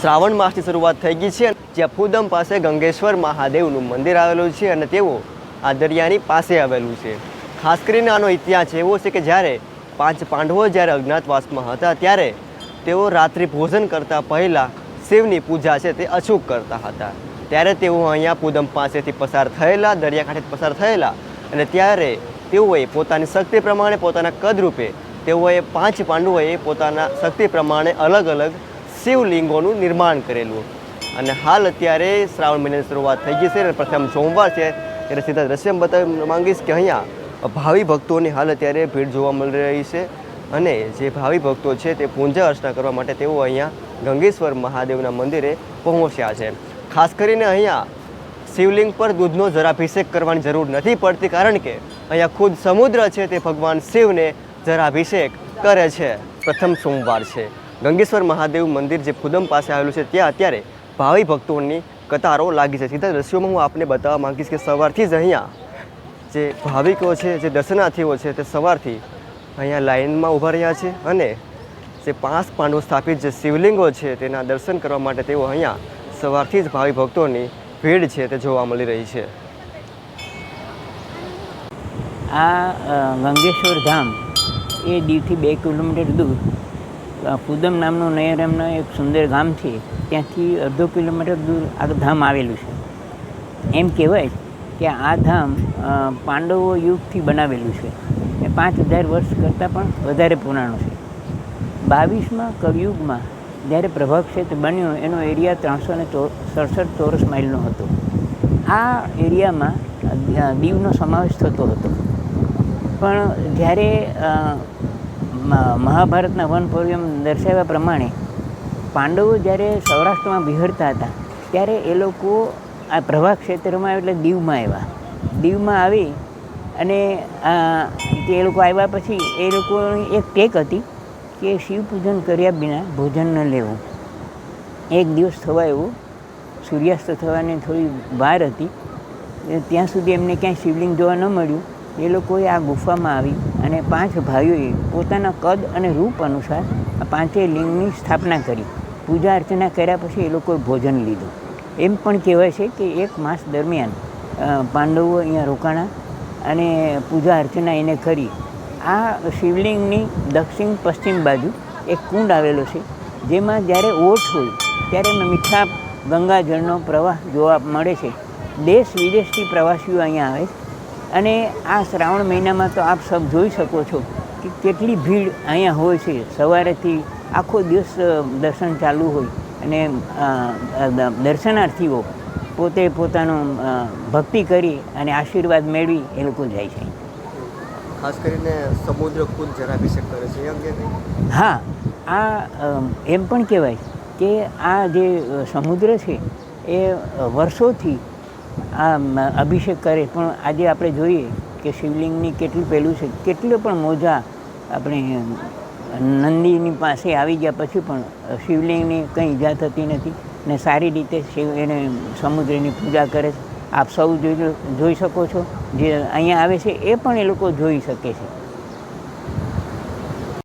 શ્રાવણ માસની શરૂઆત થઈ ગઈ છે, જ્યાં ફુદમ પાસે ગંગેશ્વર મહાદેવનું મંદિર આવેલું છે અને તેઓ આ દરિયાની પાસે આવેલું છે. ખાસ કરીને આનો ઇતિહાસ એવો છે કે જ્યારે પાંચ પાંડવો જ્યારે અજ્ઞાતવાસમાં હતા, ત્યારે તેઓ રાત્રિ ભોજન કરતાં પહેલાં શિવની પૂજા છે તે અચૂક કરતા હતા. ત્યારે તેઓ અહીંયા પૂદમ પાસેથી પસાર થયેલા દરિયાકાંઠે પસાર થયેલા અને ત્યારે તેઓએ પોતાની શક્તિ પ્રમાણે પોતાના કદરૂપે તેઓએ પાંચ પાંડવોએ પોતાના શક્તિ પ્રમાણે અલગ અલગ શિવલિંગોનું નિર્માણ કરેલું. અને હાલ અત્યારે શ્રાવણ મહિનાની શરૂઆત થઈ ગઈ છે અને પ્રથમ સોમવાર છે. ત્યારે સીધા દ્રશ્ય બતાવવા માંગીશ કે અહીંયા ભાવિ ભક્તોની હાલ અત્યારે ભીડ જોવા મળી રહી છે. અને જે ભાવિ ભક્તો છે તે પૂજા અર્ચના કરવા માટે તેઓ અહીંયા ગંગેશ્વર મહાદેવના મંદિરે પહોંચ્યા છે. ખાસ કરીને અહીંયા શિવલિંગ પર દૂધનો જરાભિષેક કરવાની જરૂર નથી પડતી કારણ કે અહીંયા ખુદ સમુદ્ર છે તે ભગવાન શિવને જરાભિષેક કરે છે. પ્રથમ સોમવાર છે. ગંગેશ્વર મહાદેવ મંદિર જે ખુદમ પાસે આવેલું છે, ત્યાં અત્યારે ભાવિ ભક્તોની કતારો લાગી છે. સીધા દ્રશ્યોમાં હું આપને બતાવવા માગીશ કે સવારથી જ અહીંયા જે ભાવિકો છે, જે દર્શનાર્થીઓ છે, તે સવારથી અહીંયા લાઇનમાં ઊભા રહ્યા છે અને જે પાંચ પાંડવો સ્થાપિત જે શિવલિંગો છે, તેના દર્શન કરવા માટે તેઓ અહીંયા સવારથી જ ભાવિ ભક્તોની ભીડ છે તે જોવા મળી રહી છે. આ ગંગેશ્વર ધામ એ દીવથી બે કિલોમીટર દૂર અ, પૂદમ નામનું નયરમનું એક સુંદર ગામ છે ત્યાંથી અડધો કિલોમીટર દૂર આ ધામ આવેલું છે. એમ કહેવાય કે આ ધામ પાંડવો યુગથી બનાવેલું છે એ પાંચ હજાર વર્ષ કરતાં પણ વધારે પુરાણું છે. બાવીસમાં કવિયુગમાં જ્યારે પ્રભાવ બન્યો એનો એરિયા ત્રણસો ને સડસઠ ચોરસ માઇલનો હતો. આ એરિયામાં દીવનો સમાવેશ થતો હતો. પણ જ્યારે મહાભારતના વન પર્યમ દર્શાવ્યા પ્રમાણે પાંડવો જ્યારે સૌરાષ્ટ્રમાં વિહરતા હતા, ત્યારે એ લોકો આ પ્રભા ક્ષેત્રમાં એટલે દીવમાં આવ્યા. દીવમાં આવી અને એ લોકો આવ્યા પછી એ લોકોની એક ટેક હતી કે શિવ પૂજન કર્યા વિના ભોજન ન લેવું. એક દિવસ થવા એવું, સૂર્યાસ્ત થવાની થોડી વાર હતી, ત્યાં સુધી એમને ક્યાંય શિવલિંગ જોવા ન મળ્યું. એ લોકોએ આ ગુફામાં આવી અને પાંચ ભાઈઓએ પોતાના કદ અને રૂપ અનુસાર આ પાંચેય લિંગની સ્થાપના કરી. પૂજા અર્ચના કર્યા પછી એ લોકોએ ભોજન લીધું. એમ પણ કહેવાય છે કે એક માસ દરમિયાન પાંડવો અહીંયા રોકાણા અને પૂજા અર્ચના એને કરી. આ શિવલિંગની દક્ષિણ પશ્ચિમ બાજુ એક કુંડ આવેલો છે, જેમાં જ્યારે ઓઠ હોય ત્યારે મીઠા ગંગાજળનો પ્રવાહ જોવા મળે છે. દેશ વિદેશથી પ્રવાસીઓ અહીંયા આવે છે અને આ શ્રાવણ મહિનામાં તો આપ સૌ જોઈ શકો છો કે કેટલી ભીડ અહીંયા હોય છે. સવારેથી આખો દિવસ દર્શન ચાલુ હોય અને દર્શનાર્થીઓ પોતે પોતાનું ભક્તિ કરી અને આશીર્વાદ મેળવી એ લોકો જાય છે. ખાસ કરીને સમુદ્ર કુંજ જરાભિષેક કરે છે અંગે હા આ એમ પણ કહેવાય કે આ જે સમુદ્ર છે એ વર્ષોથી આ અભિષેક કરે, પણ આજે આપણે જોઈએ કે શિવલિંગની કેટલું પહેલું છે, કેટલું પણ મોજા આપણે નંદીની પાસે આવી ગયા પછી પણ શિવલિંગની કંઈ ઈજા થતી નથી ને સારી રીતે શિવ એને સમુદ્રની પૂજા કરે છે. આપ સૌ જોઈ શકો છો, જે અહીંયા આવે છે, એ પણ એ લોકો જોઈ શકે છે.